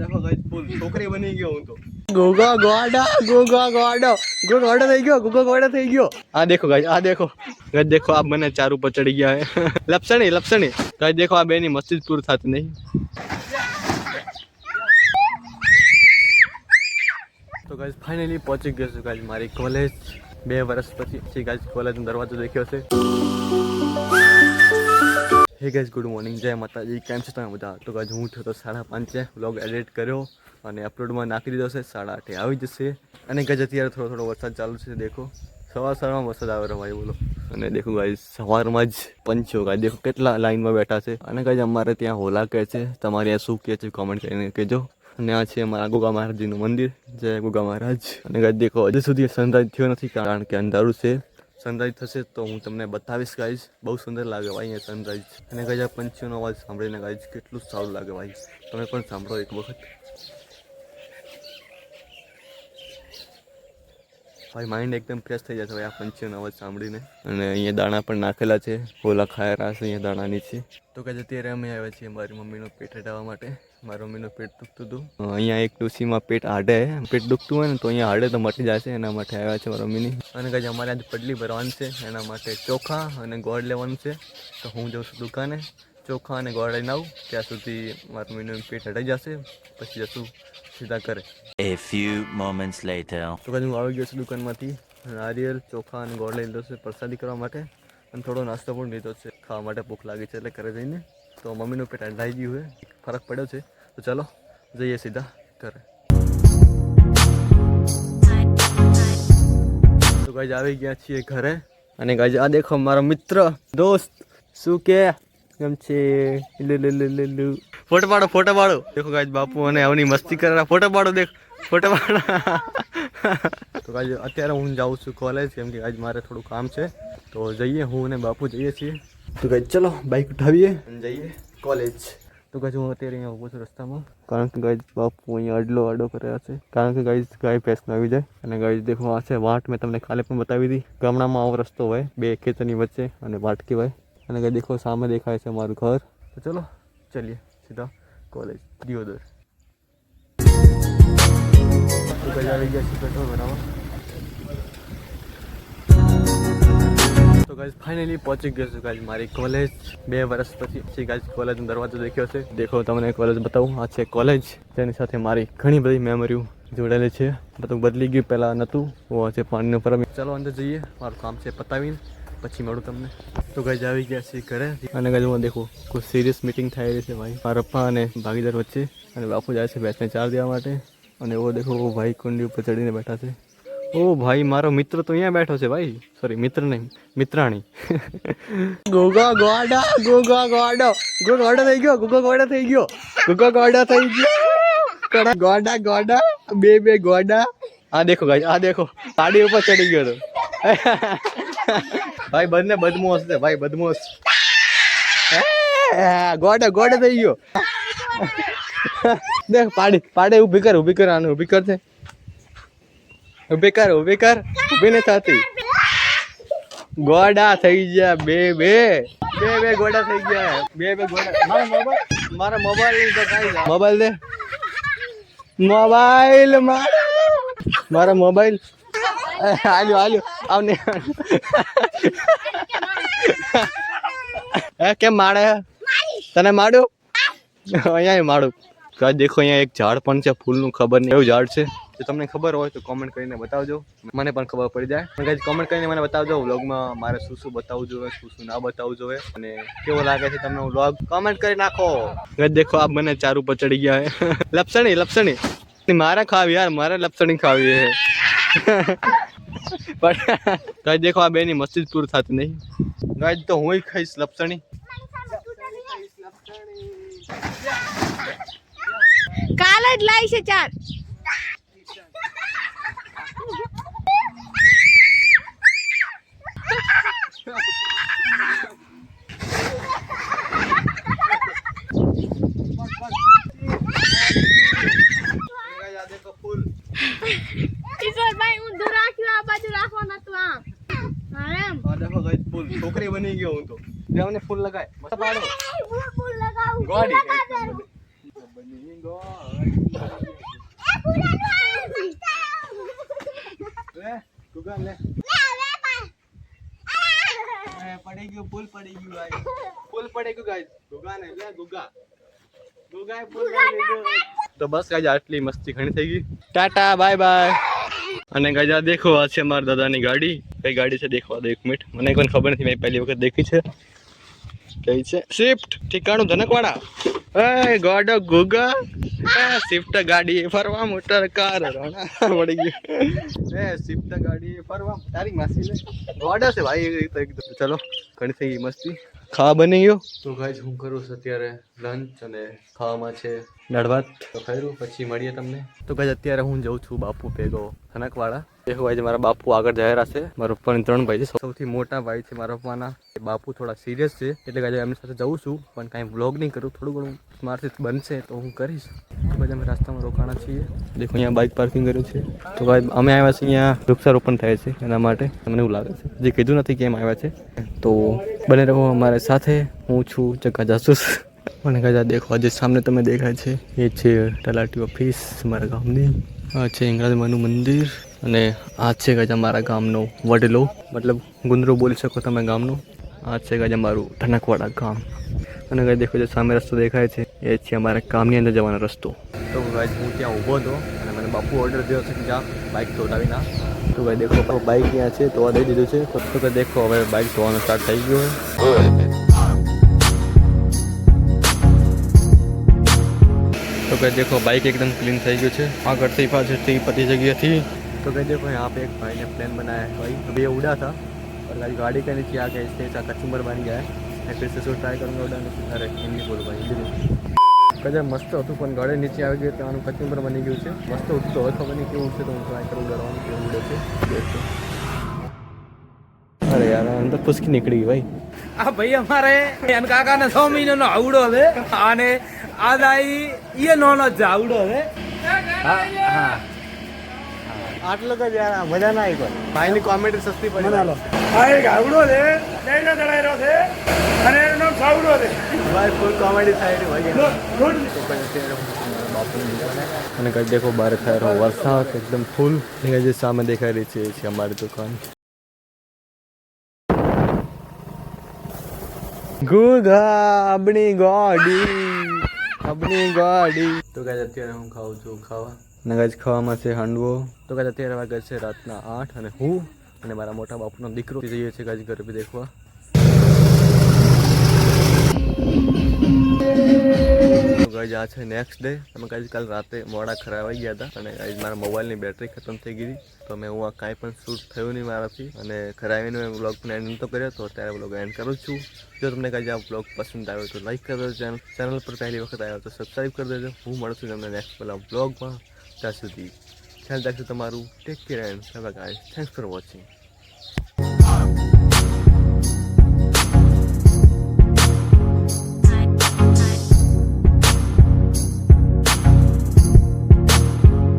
દેખો ગાઈસ ફૂલ છોકરી બની ગયો હું તો ગોગા ગોડા ગોગા ગોડો ગો ગોડો થઈ ગયો ગોગા ગોડો થઈ ગયો. આ દેખો ગાઈસ આ દેખો. ગાઈસ દેખો આ મને ચાર ઉપર ચડી ગયા હે. લપસણી લપસણી. ગાઈસ દેખો આ બેની મસ્તી જ પૂર થતી નહીં. તો ગાઈસ ફાઇનલી પહોંચી ગયો છું ગાઈસ મારી કોલેજ બે વર્ષ પછી પછી ગાઈસ કોલેજનો દરવાજો દેખ્યો છે હે ગાઈસ ગુડ મોર્નિંગ જય માતાજી. કેમ છો તમે બધા? તો કાજ હું થયો તો સાડા પાંચે. વ્લોગ એડિટ કર્યો અને અપલોડમાં નાખી દીધો છે. સાડા આઠે આવી જશે. અને ગજ અત્યારે થોડો થોડો વરસાદ ચાલુ છે. દેખો સવાર સવારમાં વરસાદ આવે ભાઈ, બોલો. અને દેખો ગાઈ સવારમાં જ પંચો. ગાય દેખો કેટલા લાઈનમાં બેઠા છે. અને ગાઈસ અમારે ત્યાં હોલા કહે છે. તમારે ત્યાં શું કહે છે કોમેન્ટ કરીને કહેજો. અને આ છે અમારા ગોગા મહારાજજીનું મંદિર. જય ગોગા મહારાજ. અને ગાય દેખો, હજુ સુધી સનરાઈઝ થયો નથી, કારણ કે અંધારું છે. સનરાઈઝ થશે તો હું તમને બતાવીશ ગાઈઝ બહુ સુંદર લાગે ભાઈ અહીંયા સનરાઈઝ અને ગાઈઝ આ પંછીઓનો અવાજ સાંભળીને ગાઈઝ કેટલું સારું લાગે ભાઈ. તમે પણ સાંભળો એક વખત. ભાઈ માઇન્ડ એકદમ ફ્રેશ થઈ જશે ભાઈ આ પંછીઓનો અવાજ સાંભળીને. અને અહીંયા દાણા પણ નાખેલા છે. ઓલા ખાયરા છે અહીંયા દાણાની છે. તો કે અત્યારે અમે આવ્યા છીએ મારી મમ્મીનો પેટ હટાવવા માટે. મારી મમ્મીનું પેટ દુખતું હતું. અહીંયા એક ડોસીમાં પેટ આડે પેટ દુખતું હોય ને તો અહીંયા આડે તો મટી જશે. એના માટે આવ્યા છે મારો મમ્મીની. અને કઈ અમારે આજ પડલી ભરવાની છે. એના માટે ચોખા અને ગોળ લેવાનું છે. તો હું જાઉં છું દુકાને. ચોખા અને ગોળ લઈને આવું. ત્યાં સુધી મારું મમ્મીનું પેટ હટાઈ જશે. પછી જશું સીધા કરે A few moments later. તો કદી હું આવી ગયો છું દુકાનમાંથી. નારિયેલ ચોખા અને ગોળ લઈ લીધો છે પ્રસાદી કરવા માટે. અને થોડો નાસ્તો પણ લીધો છે. ખાવા માટે ભૂખ લાગી છે એટલે ઘરે જઈને. તો મમ્મીનું પેટ લાઈ ગયું છે. ફરક પડ્યો છે. તો ચાલો, જઈએ સીધા ઘરે. તો ગાજ આવી ગયા છીએ ઘરે. અને ગાજ આ દેખો મારો મિત્ર, દોસ્ત, શું કે? કેમ છે? ફોટો પાડો ફોટો પાડો. દેખો ગાજ બાપુ અને આવની મસ્તી કરેલા ફોટો પાડો, દેખ. ફોટો પાડો. તો ગાજ અત્યારે હું જાઉં છું કોલેજ કેમ કે આજ મારે થોડું કામ છે. તો જઈએ, હું અને બાપુ જઈએ છીએ. તો ગાજ ચલો બાઇક ઉઠાવીએ. જઈએ. કોલેજ. તો ગાઈઝ હું અત્યારે અહીંયા ઊભો છું રસ્તામાં. કારણ કે ગાઈઝ બાપુ અહીંયા અડલો અડો કર્યા છે. કારણ કે ગાઈઝ ગાય ભેંસ આવી જાય. અને ગાઈઝ દેખો આ છે વાટ મેં તમને કાલે પણ બતાવી હતી. ગામડામાં આવો રસ્તો હોય બે ખેતરની વચ્ચે અને વાટ કહેવાય અને ગાય દેખો સામે દેખાય છે મારું ઘર. તો ચલો ચલીએ સીધા કોલેજ દિયોદર. આવી ગયા છે પેટ્રોલ ભરાવા. તો ગાઈઝ ફાઇનલી પહોંચી ગયો છું ગાઈઝ મારી કોલેજ બે વર્ષ પછી પછી ગાઈઝ કોલેજનો દરવાજો દેખ્યો છે. દેખો, તમને કોલેજ બતાવું. આ છે કોલેજ તેની સાથે મારી ઘણી બધી મેમરીઓ જોડેલી છે. બધું બદલી ગયું, પહેલાં નહોતું. ઓ છે પાણીનું પરમ ચાલો, અંદર જઈએ. મારું કામ છે પતાવીને, પછી મળું તમને. તો ગાઈઝ આવી ગયા છીએ ઘરે. અને હું દેખો, કોઈ સિરિયસ મીટિંગ રહી છે ભાઈ. મારા પપ્પા અને ભાગીદાર વચ્ચે. અને બાપુ જાય છે ભેંસને ચાર દેવા માટે. અને એવો દેખો ભાઈ કુંડી ઉપર ચડીને બેઠા છે. ઓ ભાઈ, મારો મિત્ર તો અહીંયા બેઠો છે ભાઈ. સોરી મિત્ર નહીં, મિત્રાણી. ગોગા ગોડા, ગોગા ગોડો. ગો ગોડો થઈ ગયો, ગોગો ગોડા થઈ ગયો. ગોગો ગોડો થઈ ગયો. ગોડા ગોડા બે બે ગોડા. આ દેખો ગાઈ આ દેખો. પાડી ઉપર ચડી ગયો તો. ભાઈ, બંને બદમોશ છે, ભાઈ, બદમોશ. ગોડા ગોડા થઈ ગયો. દેખ, પાડી, પાડે, ઊભી કર ઊભી કર, આને ઊભી કર છે ઊભી કર ઊભી કર. ઊભી નથી થતી. ગોડા થઈ ગયા બે બે. બે બે ગોડા થઈ ગયા. બે બે ગોડા. મારા મોબાઈલ મારા મોબાઈલ તો કાઈ મોબાઈલ દે. મોબાઈલ મારા. મોબાઈલ હાલ્યો હાલ્યો. આવને. કેમ માણે તને માડું? અહીંયા માડું. તો દેખો અહીંયા એક ઝાડ પણ છે, ફૂલનું ખબર નહીં. એવું ઝાડ છે. જો તમને ખબર હોય તો કોમેન્ટ કરીને બતાવજો. મને પણ ખબર પડી જાય. અને કોમેન્ટ કરીને મને બતાવજો વ્લોગમાં મારે શું શું બતાવવું જોઈએ, શું શું ના બતાવવું જોઈએ અને કેવો લાગે છે તમને વ્લોગ? કોમેન્ટ કરી નાખો. ગાઈસ, દેખો, આ મને ચાર ઉપર ચડી ગયા લપસણી લપસણી. મારે ખાવી યાર, મારે લપસણી ખાવી હે પણ ગાઈસ, દેખો, આ બેની મસ્તી જ પૂરી થતી નહીં. ગાઈસ, તો હું ખાઈશ લપસણી. કાલ જ લાવી છે ચાર. કિશોરભાઈ ઊંધું રાખ્યું આ બાજુ રાખવાનું હતું આમ. હા એમ. આ દેખો ગાઈસ ફૂલ. છોકરી બની ગયો હું તો. ફૂલ લગાય. પાડો ફૂલ લગાવું. ગોડી બની ગોડી લે ગુગા લે એ, પડી ગયું પુલ પડી ગયું ભાઈ. પુલ પડી ગયું ગાય ગુગા ને ગુગા. તો બસ ગાજા આટલી મસ્તી ઘણી થઈ ગઈ. ટાટા બાય બાય અને ગાજા દેખો આ છે મારા દાદાની ગાડી. કઈ ગાડી છે દેખવા દો એક મિનિટ. મને કોઈ ખબર નથી મેં પહેલી વખત દેખી છે. કઈ છે? સ્વિફ્ટ ઠીકાણું ધનકવાડા. એ ગોડ ગુગા એ સ્વિફ્ટ ગાડી ફરવા મોટર કાર રણા પડી ગયું. એ સ્વિફ્ટ ગાડી ફરવા તારી માસી લે ગોડ છે ભાઈ એકદમ. ચલો ઘણી થઈ મસ્તી. ખાવા બની ગયો? તો ગાઈઝ હું કરું છું અત્યારે લંચ અને ખાવામાં છે નડવાત તો ખાઈ પછી મળીએ તમને. તો ગાઈઝ અત્યારે હું જઉં છું બાપુ ભેગો થનકવાડા. દેખો ભાઈ મારા બાપુ આગળ જઈ રહ્યા છે. મારા પપ્પાની ત્રણ ભાઈ છે. સૌથી મોટા ભાઈ છે મારા પપ્પાના. એ બાપુ થોડા સિરિયસ છે. એટલે આજે એમની સાથે જઉં છું. પણ કાંઈ વ્લોગ નહીં કરું. થોડું ઘણું મારાથી બનશે તો હું કરીશ. બધા અમે રસ્તામાં રોકાણા છીએ. દેખો, અહીંયા બાઇક પાર્કિંગ કર્યું છે. તો ભાઈ, અમે આવ્યા છીએ અહીંયા વૃક્ષારોપણ થાય છે એના માટે. મને એવું લાગે છે. જે કીધું નથી કેમ આવ્યા છે. તો બને રહો અમારે સાથે. હું છું જગા જાસૂસ અને કદાચ દેખો, આજે સામને તમે દેખાય છે. એ છે તલાટી ઓફિસ મારા ગામની. આ છે ઇંગ્રાજીમાનું મંદિર. અને આ છે ગાજ અમારા ગામનો વડલો. મતલબ ગુંદરો બોલી શકો તમે ગામનું. આ છે ગાજ અમારું ઠનકવાડા ગામ. અને ગાય દેખો જે સામે રસ્તો દેખાય છે. એ છે અમારા ગામની અંદર જવાનો રસ્તો. તો ગાય હું ત્યાં ઊભો હતો અને મને બાપુ ઓર્ડર દીધો છે કે જા બાઇક ધોડાવી ના. તો ગાય દેખો બાઇક ત્યાં છે તો દઈ દીધું છે. તો કે દેખો, હવે બાઇક ધોવાનો સ્ટાર્ટ થઈ ગયો હોય તો કે દેખો બાઇક એકદમ ક્લીન થઈ ગયું છે. આગળથી પાછળથી પતી જગ્યાથી तो कह देखो यहाँ पे एक भाई ने प्लान बनाया है भाई अभी ये उड़ा था और आज गाड़ी के नीचे आ गया इसलिए इसका कचुम्बर बन गया है मैं फिर से उसको ट्राई करूँगा उड़ाने की अरे हिंदी बोलो भाई हिंदी કદાચ મસ્ત હતું પણ ગાડી નીચે આવી ગઈ ત્યાંનું કચુંબર બની ગયું છે મસ્ત હતું તો હવે ખબર નહીં કેવું છે તો હું ટ્રાય કરું કરવાનું કેવું ઉડે છે દેખો અરે યાર અંદર ફુસકી નીકળી ગઈ ભાઈ આ ભાઈ અમારે એન કાકા ને છ મહિનાનો આવડો છે અને આ દાઈ એ નાનો જ આવડો છે હા હા આટલો જ યાર મજા ના આવી કોઈ. ભાઈની કોમેડી સસ્તી પડી આ એક આવડો છે લઈને દડાયેલો છે અને એનું નામ સાવડો છે. ભાઈ ફૂલ કોમેડી સાઈડ હોય તો દુકાને અને કઈ દેખો બહાર થાય રહ્યો વરસાદ એકદમ ફૂલ એ જે સામે દેખાઈ રહી છે એ છે અમારી દુકાન. ગુધા આપણી ગોડી આપણી ગોડી. તો ગાય અત્યારે હું ખાઉં છું ખાવા. અને ગાય ખાવામાં છે હાંડવો. તો ગાય અત્યારે વાગે છે રાતના આઠ અને હું અને મારા મોટા બાપુનો દીકરો. જઈએ છીએ ગાજ ગરબી દેખવા. તો ગાઈઝ આ છે નેક્સ્ટ ડે તમે ગાઈઝ કાલ રાતે મોડા ખરાવાઈ ગયા હતા અને ગાઈઝ મારા મોબાઈલની બેટરી ખતમ થઈ ગઈ તો મેં હું આ કાંઈ પણ શૂટ થયું નહીં મારાથી અને ખરાવીને મેં બ્લોગ પણ એન્ડ નહોતો કર્યો તો અત્યારે બ્લોગ એન્ડ કરું છું. જો તમને ગાઈઝ આ બ્લોગ પસંદ આવ્યો તો લાઈક કરી ચેનલ ચેનલ પર પહેલી વખત આવ્યો તો સબસ્ક્રાઈબ કરી દેજો. હું મળું છું તમને નેક્સ્ટ પેલા બ્લોગમાં ત્યાં સુધી. ખ્યાલ રાખજો તમારું take care and bye guys thanks for watching